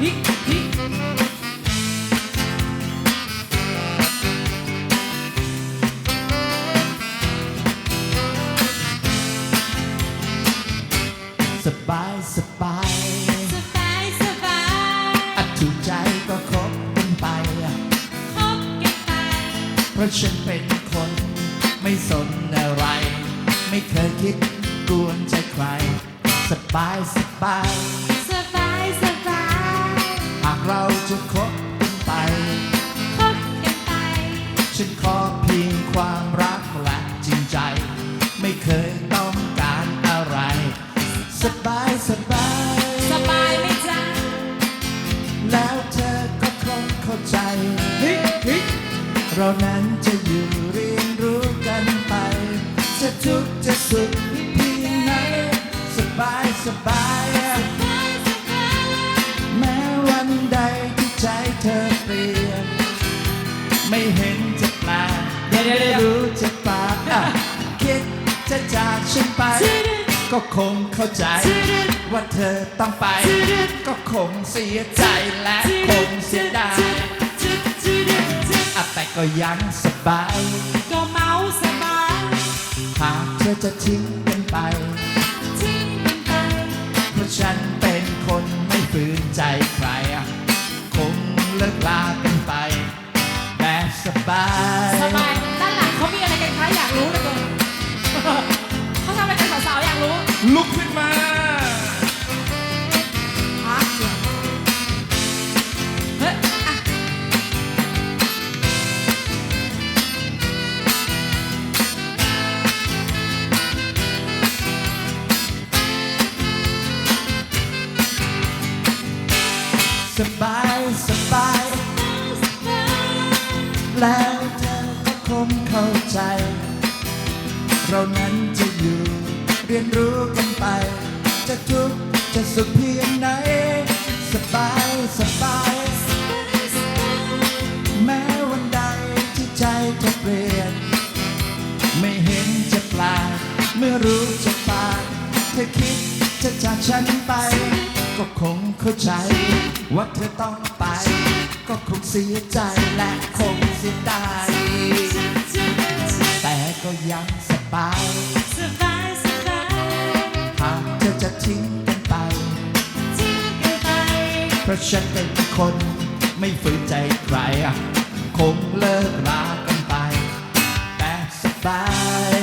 ฮิฮิสบายสบายสบายสบายอัดถูกใจก็คบกันไป คบกันไป เพราะฉันเป็นคนไม่สนอะไร ไม่เคยคิดกวนใจใคร สบายสบาย เราจะคบกันไป คบกันไป ฉันขอเพียงความรักและจริงใจ ไม่เคยต้องการอะไร สบายสบาย สบายไหมจ๊ะ แล้วเธอก็คงเข้าใจฮิฮิเรานั้นจะอยู่เรียนรู้กันไป จะทุกข์จะสุข ไม่เห็นจะแปลกเดี๋ยวเดี๋ยวเดี๋ยวรู้จะปากอะคิดจะจากฉันไปชื่อดึก็คงเข้าใจชื่อดึว่าเธอต้องไปชื่อดึก็คงเสียใจและคงเสียดายชื่อชื่อดึชื่ออะแต่ก็ยังสบาย ก็เมาสบายหากเธอจะทิ้งกันไปทิ้งกันไป เพราะฉันเป็นคนไม่ฝืนใจใครอะคงเลิกลากันไปแบบสบาย สบายด้านหลังเขามีอะไรกันคะอยากรู้เหลยเกินเขาทำอะไรกันสาวๆอยากรู้ลุกขึ้นมา พักเดี๋ยวเฮ้ยอะสบา แล้วเธอก็คงเข้าใจ เรานั้นจะอยู่เรียนรู้กันไป จะทุกข์จะสุขเพียงไหน สบายสบาย แม้วันใดที่ใจจะเปลี่ยน ไม่เห็นจะแปลกเมื่อรู้จะปากเธอคิดจะจากฉันไป ก็คงเข้าใจว่าเธอต้องไป ก็คงเสียใจและคงเสียดายแต่ก็ยังสบายสบายสบายหากเธอจะทิ้งกันไป ทิ้งกันไป เพราะฉันเป็นคนไม่ฝืนใจใครคงเลิกรากันไปแต่สบาย